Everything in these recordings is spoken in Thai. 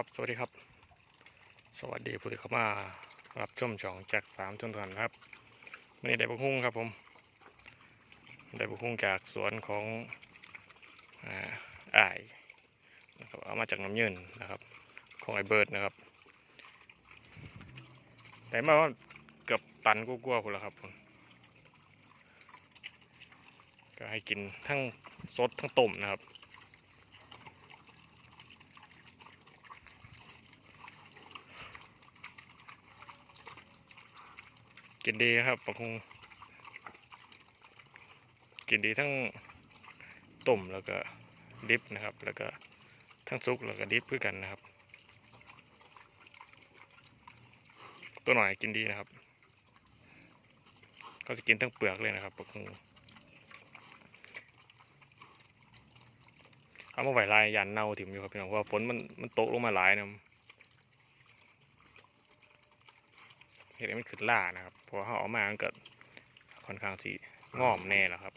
ครับ สวัสดีครับ สวัสดีผู้ที่เข้ามารับชมช่องจากสามชนทันครับวันนี้ได้บุกฮุ้งครับผม ได้บุกฮุ้งจากสวนของอ่าอ้ายนะครับเอามาจากน้ำยืนนะครับ ของไอเบิร์ดนะครับได้มาว่าเกือบตันกลัวคุณแล้วครับผมก็ให้กินทั้งสดทั้งต้มนะครับ กินดีครับปะคงกินดีทั้งต้มแล้วก็ดิบนะครับ แล้วก็ทั้งซุกแล้วก็ดิบเพื่อกันนะครับ ตัวหน่อยกินดีนะครับเขาจะกินทั้งเปลือกเลยนะครับปะคงเอามาไหวลายยันเน่าถิ่มอยู่ครับพี่น้องเพราะว่าฝนมันมันตกลงมาหลายนะครับ เห็นมันขึ้นล่านะครับพอเขาออกมามันก็ค่อนข้างสีงอมแน่แล้วครับ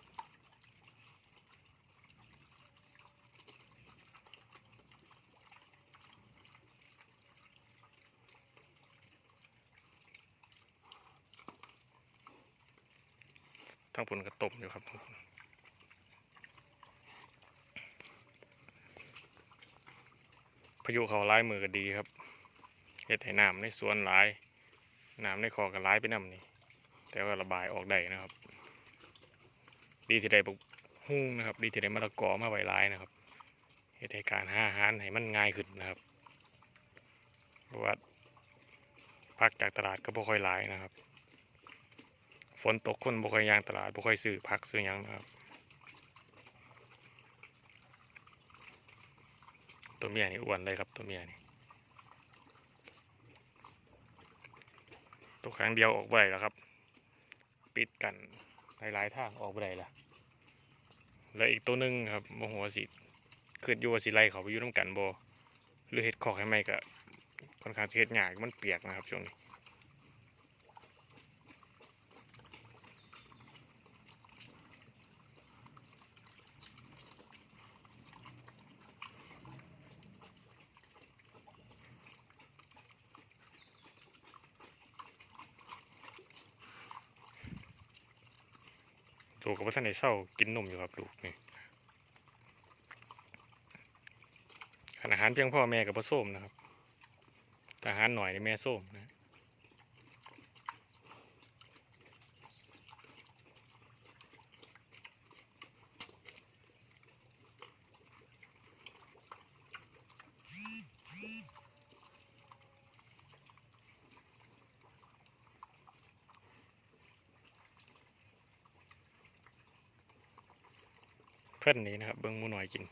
ทั้งผลกระตบอยู่ครับพายุเขาร้ายมือก็ดีครับเห็ดให้น้ำในสวนหลาย น้ำในคอก็ร้ายไปน้ำนี่ แต่ว่าระบายออกได้นะครับ ดีที่ได้ปลูกหุ้งนะครับ ดีที่ได้มะละกอมาไว้ร้ายนะครับเหตุการหาอาหารให้มันง่ายขึ้นนะครับเพราะว่าพักจากตลาดก็บ่ค่อยหลายนะครับ ฝนตกคนบ่ค่อยยางตลาดบ่ค่อยซื้อพักซื้อยังนะครับตัวเมียนี่อ้วนเลยครับตัวเมียนี่ ตัวครั้งเดียวออกไปแล้วครับ ปิดกันหลายๆทางออกไปได้ละแล้วอีกตัวหนึงครับโมโหสิขึ้นอยู่ว่าสิไล่เขาไปอยู่น้ำกันบ่หรือเห็ดขอกให้ไหมก็ค่อนข้างเฮ็ดหยากมันเปียกนะครับช่วงนี้ ลูกกับพ่ท่านในเศร้ากินนมอยู่ครับลูกนี่ขนาดอาหารเพียงพ่อแม่กับพ่อส้มนะครับแต่อาหารหน่อยในแม่ส้มนะ เพื่อนนี้นะครับ เบิ้งมูหน่อยกิน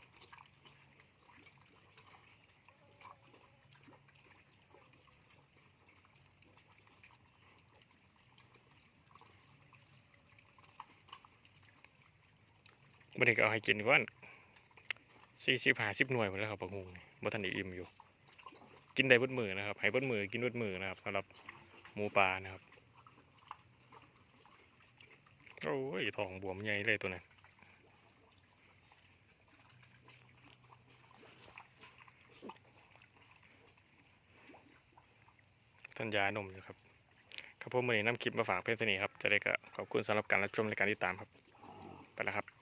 บันนี้ก็เอาให้กินว่าสี่สิบห้าสิบหน่วยหมดแล้วครับปะงูนี่บ่ทันด้อิ่มอยู่ กินได้บดมือนะครับ ให้บดมือกินบดมือนะครับสำหรับหมูปลานะครับ โอ้ยทองบวมใหญ่เลยตัวนั้น ทัญญานมอยู่ครับครับผมวันนี้นำคลิปมาฝากเพื่อนสนิทครับจะได้ก็ขอบคุณสำหรับการรับชมและการติดตามครับ ไปแล้วครับ